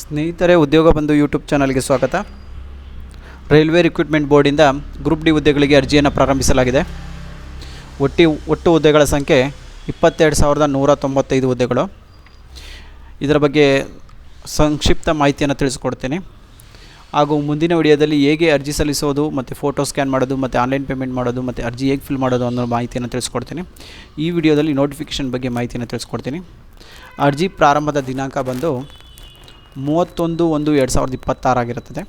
ಸ್ನೇಹಿತರೆ, ಉದ್ಯೋಗ ಬಂಧು ಯೂಟ್ಯೂಬ್ ಚಾನಲ್ಗೆ ಸ್ವಾಗತ. ರೈಲ್ವೆ ರಿಕ್ರೂಟ್ಮೆಂಟ್ ಬೋರ್ಡಿಂದ ಗ್ರೂಪ್ ಡಿ ಹುದ್ದೆಗಳಿಗೆ ಅರ್ಜಿಯನ್ನು ಪ್ರಾರಂಭಿಸಲಾಗಿದೆ. ಒಟ್ಟಿ, ಒಟ್ಟು ಹುದ್ದೆಗಳ ಸಂಖ್ಯೆ ಇಪ್ಪತ್ತೆರಡು ಸಾವಿರದ ನೂರ ತೊಂಬತ್ತೈದು ಹುದ್ದೆಗಳು. ಇದರ ಬಗ್ಗೆ ಸಂಕ್ಷಿಪ್ತ ಮಾಹಿತಿಯನ್ನು ತಿಳಿಸ್ಕೊಡ್ತೀನಿ. ಹಾಗೂ ಮುಂದಿನ ವಿಡಿಯೋದಲ್ಲಿ ಹೇಗೆ ಅರ್ಜಿ ಸಲ್ಲಿಸೋದು, ಮತ್ತು ಫೋಟೋ ಸ್ಕ್ಯಾನ್ ಮಾಡೋದು, ಮತ್ತು ಆನ್ಲೈನ್ ಪೇಮೆಂಟ್ ಮಾಡೋದು, ಮತ್ತು ಅರ್ಜಿ ಹೇಗೆ ಫಿಲ್ ಮಾಡೋದು ಅನ್ನೋ ಮಾಹಿತಿಯನ್ನು ತಿಳಿಸ್ಕೊಡ್ತೀನಿ. ಈ ವಿಡಿಯೋದಲ್ಲಿ ನೋಟಿಫಿಕೇಷನ್ ಬಗ್ಗೆ ಮಾಹಿತಿಯನ್ನು ತಿಳಿಸ್ಕೊಡ್ತೀನಿ. ಅರ್ಜಿ ಪ್ರಾರಂಭದ ದಿನಾಂಕ ಬಂದು ಮೂವತ್ತೊಂದು ಒಂದು ಎರಡು ಸಾವಿರದ ಇಪ್ಪತ್ತಾರಾಗಿರುತ್ತದೆ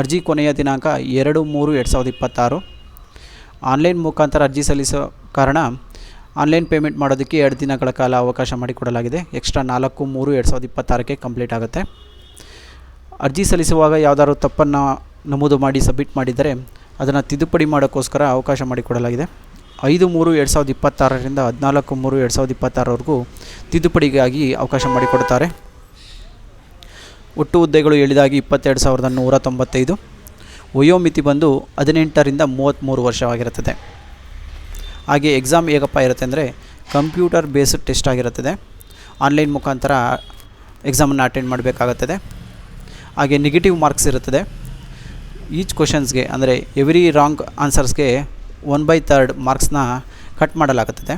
ಅರ್ಜಿ ಕೊನೆಯ ದಿನಾಂಕ ಎರಡು ಮೂರು ಎರಡು ಸಾವಿರದ ಇಪ್ಪತ್ತಾರು. ಆನ್ಲೈನ್ ಮುಖಾಂತರ ಅರ್ಜಿ ಸಲ್ಲಿಸೋ ಕಾರಣ ಆನ್ಲೈನ್ ಪೇಮೆಂಟ್ ಮಾಡೋದಕ್ಕೆ ಎರಡು ದಿನಗಳ ಕಾಲ ಅವಕಾಶ ಮಾಡಿಕೊಡಲಾಗಿದೆ. ಎಕ್ಸ್ಟ್ರಾ ನಾಲ್ಕು ಮೂರು ಎರಡು ಸಾವಿರದ ಇಪ್ಪತ್ತಾರಕ್ಕೆ ಕಂಪ್ಲೀಟ್ ಆಗುತ್ತೆ. ಅರ್ಜಿ ಸಲ್ಲಿಸುವಾಗ ಯಾವುದಾದ್ರು ತಪ್ಪನ್ನು ನಮೂದು ಮಾಡಿ ಸಬ್ಮಿಟ್ ಮಾಡಿದರೆ ಅದನ್ನು ತಿದ್ದುಪಡಿ ಮಾಡೋಕ್ಕೋಸ್ಕರ ಅವಕಾಶ ಮಾಡಿಕೊಡಲಾಗಿದೆ. ಐದು ಮೂರು ಎರಡು ಸಾವಿರದ ಇಪ್ಪತ್ತಾರರಿಂದ ಹದಿನಾಲ್ಕು ಮೂರು ಎರಡು ಸಾವಿರದ ಇಪ್ಪತ್ತಾರವರೆಗೂ ತಿದ್ದುಪಡಿಗಾಗಿ ಅವಕಾಶ ಮಾಡಿಕೊಡ್ತಾರೆ ಒಟ್ಟು ಹುದ್ದೆಗಳು ಹೇಳಿದಾಗಿ ಇಪ್ಪತ್ತೆರಡು ಸಾವಿರದ ನೂರ ತೊಂಬತ್ತೈದು ವಯೋಮಿತಿ ಬಂದು ಹದಿನೆಂಟರಿಂದ ಮೂವತ್ತ್ಮೂರು ವರ್ಷವಾಗಿರುತ್ತದೆ. ಹಾಗೆ ಎಕ್ಸಾಮ್ ಹೇಗಪ್ಪ ಇರುತ್ತೆ ಅಂದರೆ ಕಂಪ್ಯೂಟರ್ ಬೇಸ್ಡ್ ಟೆಸ್ಟ್ ಆಗಿರುತ್ತದೆ. ಆನ್ಲೈನ್ ಮುಖಾಂತರ ಎಕ್ಸಾಮನ್ನು ಅಟೆಂಡ್ ಮಾಡಬೇಕಾಗುತ್ತದೆ. ಹಾಗೆ ನೆಗೆಟಿವ್ ಮಾರ್ಕ್ಸ್ ಇರುತ್ತದೆ. ಈಚ್ ಕ್ವಶನ್ಸ್ಗೆ ಅಂದರೆ ಎವ್ರಿ ರಾಂಗ್ ಆನ್ಸರ್ಸ್ಗೆ ಒನ್ ಬೈ ತರ್ಡ್ ಮಾರ್ಕ್ಸ್ನ ಕಟ್ ಮಾಡಲಾಗುತ್ತದೆ.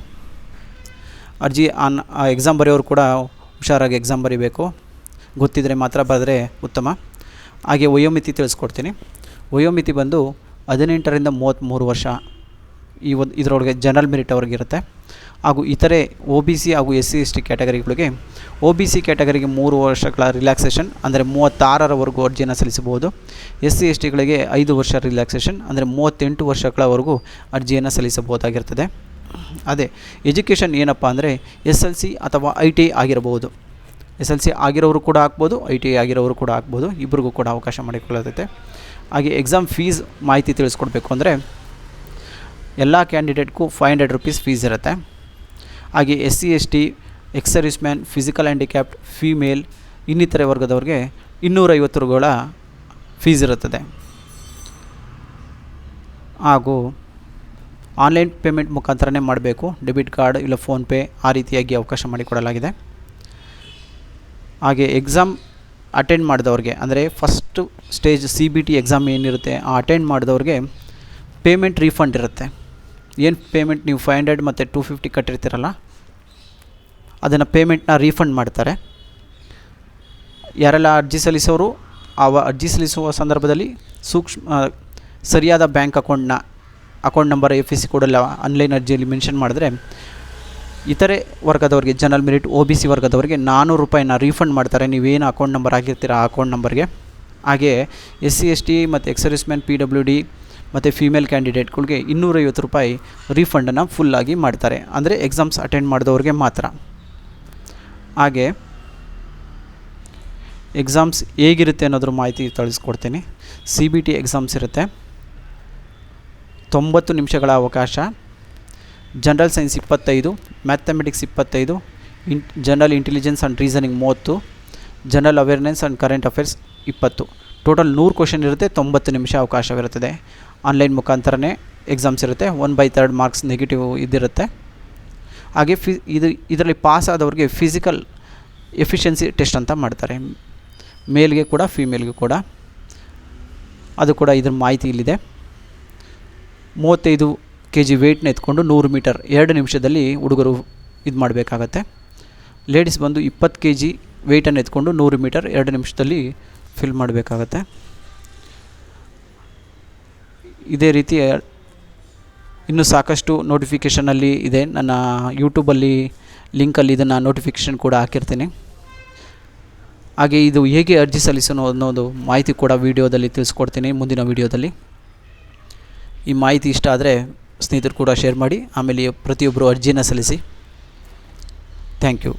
ಅರ್ಜಿ ಆನ್ ಎಕ್ಸಾಮ್ ಬರೆಯೋರು ಕೂಡ ಹುಷಾರಾಗಿ ಎಕ್ಸಾಮ್ ಬರೀಬೇಕು. ಗೊತ್ತಿದ್ದರೆ ಮಾತ್ರ ಬರೆದ್ರೆ ಉತ್ತಮ. ಹಾಗೆ ವಯೋಮಿತಿ ತಿಳಿಸ್ಕೊಡ್ತೀನಿ. ವಯೋಮಿತಿ ಬಂದು ಹದಿನೆಂಟರಿಂದ ಮೂವತ್ತ್ಮೂರು ವರ್ಷ ಈ ಒಂದು ಇದರೊಳಗೆ ಜನರಲ್ ಮೆರಿಟ್ ಅವ್ರಿಗಿರುತ್ತೆ ಹಾಗೂ ಇತರೆ ಒ ಬಿ ಸಿ ಹಾಗೂ ಎಸ್ ಸಿ, ಎಸ್ ಟಿ ಕ್ಯಾಟಗರಿಗಳಿಗೆ ಒ ಬಿ ಸಿ ಕ್ಯಾಟಗರಿಗೆ ಮೂರು ವರ್ಷಗಳ ರಿಲ್ಯಾಕ್ಸೇಷನ್, ಅಂದರೆ ಮೂವತ್ತಾರರವರೆಗೂ ಅರ್ಜಿಯನ್ನು ಸಲ್ಲಿಸಬಹುದು. ಎಸ್ ಸಿ, ಎಸ್ ಟಿಗಳಿಗೆ ಐದು ವರ್ಷ ರಿಲ್ಯಾಕ್ಸೇಷನ್, ಅಂದರೆ ಮೂವತ್ತೆಂಟು ವರ್ಷಗಳವರೆಗೂ ಅರ್ಜಿಯನ್ನು ಸಲ್ಲಿಸಬಹುದಾಗಿರ್ತದೆ. ಅದೇ, ಎಜುಕೇಷನ್ ಏನಪ್ಪ ಅಂದರೆ ಎಸ್ ಎಲ್ ಸಿ ಅಥವಾ ಐ ಟಿ ಆಗಿರಬಹುದು. ಎಸ್ ಎಲ್ ಸಿ ಆಗಿರೋರು ಕೂಡ ಹಾಕ್ಬೋದು ಐ ಟಿ ಐ ಆಗಿರೋರು ಕೂಡ ಹಾಕ್ಬೋದು ಇಬ್ಬರಿಗೂ ಕೂಡ ಅವಕಾಶ ಮಾಡಿಕೊಳ್ಳತೈತೆ ಹಾಗೆ ಎಕ್ಸಾಮ್ ಫೀಸ್ ಮಾಹಿತಿ ತಿಳಿಸ್ಕೊಡ್ಬೇಕು ಅಂದರೆ ಎಲ್ಲ ಕ್ಯಾಂಡಿಡೇಟ್ಗೂ ಫೈವ್ ಹಂಡ್ರೆಡ್ ರುಪೀಸ್ ಫೀಸ್ ಇರುತ್ತೆ. ಹಾಗೆ S C, S T ex service man physical handicapped female ಇನ್ನಿತರೆ ವರ್ಗದವ್ರಿಗೆ ಇನ್ನೂರೈವತ್ತು ರುಗಳ ಫೀಸ್ ಇರುತ್ತದೆ. ಹಾಗೂ ಆನ್ಲೈನ್ ಪೇಮೆಂಟ್ ಮುಖಾಂತರನೇ ಮಾಡಬೇಕು ಡೆಬಿಟ್ ಕಾರ್ಡ್ ಇಲ್ಲ ಫೋನ್ಪೇ ಆ ರೀತಿಯಾಗಿ ಅವಕಾಶ ಮಾಡಿಕೊಡಲಾಗಿದೆ. ಹಾಗೆ ಎಕ್ಸಾಮ್ ಅಟೆಂಡ್ ಮಾಡಿದವ್ರಿಗೆ, ಅಂದರೆ first stage C B T exam ಏನಿರುತ್ತೆ, ಆ ಅಟೆಂಡ್ ಮಾಡಿದವ್ರಿಗೆ ಪೇಮೆಂಟ್ ರೀಫಂಡ್ ಇರುತ್ತೆ. ಏನು ಪೇಮೆಂಟ್ ನೀವು ಫೈವ್ ಹಂಡ್ರೆಡ್ ಮತ್ತು ಟೂ ಫಿಫ್ಟಿ ಕಟ್ಟಿರ್ತೀರಲ್ಲ, ಅದನ್ನು ಪೇಮೆಂಟ್ನ ರೀಫಂಡ್ ಮಾಡ್ತಾರೆ. ಯಾರೆಲ್ಲ ಅರ್ಜಿ ಸಲ್ಲಿಸೋರು ಆ ಅರ್ಜಿ ಸಲ್ಲಿಸುವ ಸಂದರ್ಭದಲ್ಲಿ ಸೂಕ್ಷ್ಮ ಸರಿಯಾದ ಬ್ಯಾಂಕ್ ಅಕೌಂಟ್ನ account number F E C ಕೊಡಲ್ಲ ಆನ್ಲೈನ್ ಅರ್ಜಿಯಲ್ಲಿ ಮೆನ್ಷನ್ ಮಾಡಿದ್ರೆ ಇತರೆ ವರ್ಗದವರಿಗೆ general merit O B C ವರ್ಗದವರಿಗೆ ನಾನ್ನೂರು ರೂಪಾಯಿನ ರೀಫಂಡ್ ಮಾಡ್ತಾರೆ. ನೀವೇನು ಅಕೌಂಟ್ ನಂಬರ್ ಆಗಿರ್ತೀರ ಆ ಅಕೌಂಟ್ ನಂಬರ್ಗೆ ಹಾಗೇ ಎಸ್ ಸಿ ಎಸ್ ಟಿ ಮತ್ತು ex service man P W D ಮತ್ತು ಫೀಮೇಲ್ ಕ್ಯಾಂಡಿಡೇಟ್ಗಳಿಗೆ ಇನ್ನೂರೈವತ್ತು ರೂಪಾಯಿ ರೀಫಂಡನ್ನು ಫುಲ್ಲಾಗಿ ಮಾಡ್ತಾರೆ. ಅಂದರೆ ಎಕ್ಸಾಮ್ಸ್ ಅಟೆಂಡ್ ಮಾಡಿದವ್ರಿಗೆ ಮಾತ್ರ. ಹಾಗೆ ಎಕ್ಸಾಮ್ಸ್ ಹೇಗಿರುತ್ತೆ ಅನ್ನೋದ್ರ ಮಾಹಿತಿ ತಿಳಿಸ್ಕೊಡ್ತೀನಿ. ಸಿ ಬಿ ಟಿ ಎಕ್ಸಾಮ್ಸ್ ಇರುತ್ತೆ. ತೊಂಬತ್ತು ನಿಮಿಷಗಳ ಅವಕಾಶ. ಜನರಲ್ ಸೈನ್ಸ್ ಇಪ್ಪತ್ತೈದು ಮ್ಯಾಥಮೆಟಿಕ್ಸ್ ಇಪ್ಪತ್ತೈದು in general intelligence and reasoning ಮೂವತ್ತು general awareness and current affairs ಇಪ್ಪತ್ತು. ಟೋಟಲ್ ನೂರು ಕ್ವಶನ್ ಇರುತ್ತೆ, ತೊಂಬತ್ತು ನಿಮಿಷ ಅವಕಾಶವಿರುತ್ತದೆ. ಆನ್ಲೈನ್ ಮುಖಾಂತರನೇ ಎಕ್ಸಾಮ್ಸ್ ಇರುತ್ತೆ one by third marks negative ಇದಿರುತ್ತೆ ಹಾಗೆ ಫಿ, ಇದು, ಇದರಲ್ಲಿ ಪಾಸ್ ಆದವ್ರಿಗೆ ಫಿಸಿಕಲ್ ಎಫಿಷಿಯನ್ಸಿ ಟೆಸ್ಟ್ ಅಂತ ಮಾಡ್ತಾರೆ. ಮೇಲ್ಗೆ ಕೂಡ ಫೀಮೇಲ್ಗೆ ಕೂಡ. ಅದು ಕೂಡ ಇದ್ರ ಮಾಹಿತಿ ಇಲ್ಲಿದೆ. ಮೂವತ್ತೈದು ಕೆ ಜಿ ವೆಯ್ಟ್ನ ಎತ್ಕೊಂಡು ನೂರು ಮೀಟರ್ ಎರಡು ನಿಮಿಷದಲ್ಲಿ ಹುಡುಗರು ಇದು ಮಾಡಬೇಕಾಗತ್ತೆ. ಲೇಡೀಸ್ ಬಂದು ಇಪ್ಪತ್ತು ಕೆ ಜಿ ವೆಯ್ಟನ್ನು ಎತ್ಕೊಂಡು ನೂರು ಮೀಟರ್ ಎರಡು ನಿಮಿಷದಲ್ಲಿ ಫಿಲ್ ಮಾಡಬೇಕಾಗತ್ತೆ. ಇದೇ ರೀತಿ ಇನ್ನೂ ಸಾಕಷ್ಟು ನೋಟಿಫಿಕೇಷನಲ್ಲಿ ಇದೆ. ನನ್ನ ಯೂಟ್ಯೂಬಲ್ಲಿ ಲಿಂಕಲ್ಲಿ ಇದನ್ನು ನೋಟಿಫಿಕೇಷನ್ ಕೂಡ ಹಾಕಿರ್ತೀನಿ. ಹಾಗೆ ಇದು ಹೇಗೆ ಅರ್ಜಿ ಸಲ್ಲಿಸೋಣ ಅನ್ನೋದು ಮಾಹಿತಿ ಕೂಡ ವೀಡಿಯೋದಲ್ಲಿ ತಿಳಿಸ್ಕೊಡ್ತೀನಿ ಮುಂದಿನ ವೀಡಿಯೋದಲ್ಲಿ. ಈ ಮಾಹಿತಿ ಇಷ್ಟ ಆದರೆ ಸ್ನೇಹಿತರು ಕೂಡ ಶೇರ್ ಮಾಡಿ. ಆಮೇಲೆ ಪ್ರತಿಯೊಬ್ಬರು ಅರ್ಜಿನ ಸಲ್ಲಿಸಿ. Thank you